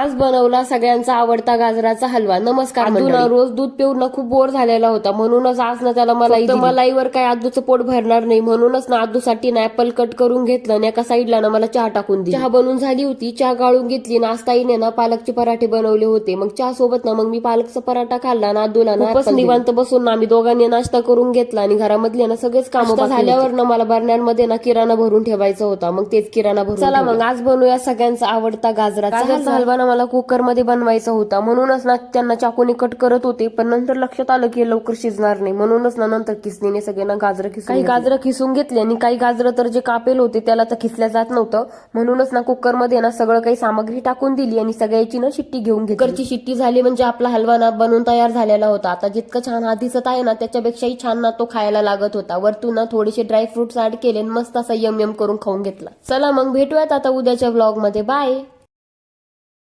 आज बनवला सगळ्यांचा आवडता गाजराचा हलवा. नमस्कार ना रोज दूध पिऊन ना खूप बोर झालेला होता. म्हणूनच आज ना त्याला मलाई. मलाईवर काय आदूचं पोट भरणार नाही. म्हणूनच ना आदूसाठी ना ऍपल कट करून घेतलं आणि एका साईडला ना मला चहा टाकून दिली. चहा बनवून झाली होती. चहा गाळून घेतली ना आज ताईने ना पालकचे पराठे बनवले होते. मग चहा सोबत ना मग मी पालकचा पराठा खाल्ला ना आदूला ना निवांत बसून ना आम्ही दोघांनी नाश्ता करून घेतला आणि घरामधले ना सगळेच काम झाल्यावर ना मला बरण्यांमध्ये ना किराणा भरून ठेवायचा होता. मग तेच किराणा भरून चला मग आज बनवूया सगळ्यांचा आवडता गाजराचा हलवा. मला कुकरमध्ये बनवायचा होता. म्हणूनच ना त्यांना चाकूने कट करत होते पण नंतर लक्षात आलं की लवकर शिजणार नाही. म्हणूनच ना नंतर किसणीने सगळ्यांना गाजरं खिसून काही गाजरं खिसून घेतली आणि काही गाजरं तर जे कापेल होते त्याला तर खिसल्या जात नव्हतं. म्हणूनच ना कुकरमध्ये ना सगळं काही सामग्री टाकून दिली आणि सगळ्याची ना शिट्टी घेऊन घेतली. कुकरची शिट्टी झाली म्हणजे आपला हलवा ना बनवून तयार झालेला होता. आता जितकं छान हा दिसत आहे ना त्याच्यापेक्षाही छान ना तो खायला लागत होता. वरतून ना थोडेसे ड्रायफ्रुट्स ऍड केले आणि मस्त असा यम यम करून खाऊन घेतला. चला मग भेटूयात आता उद्याच्या ब्लॉगमध्ये. बाय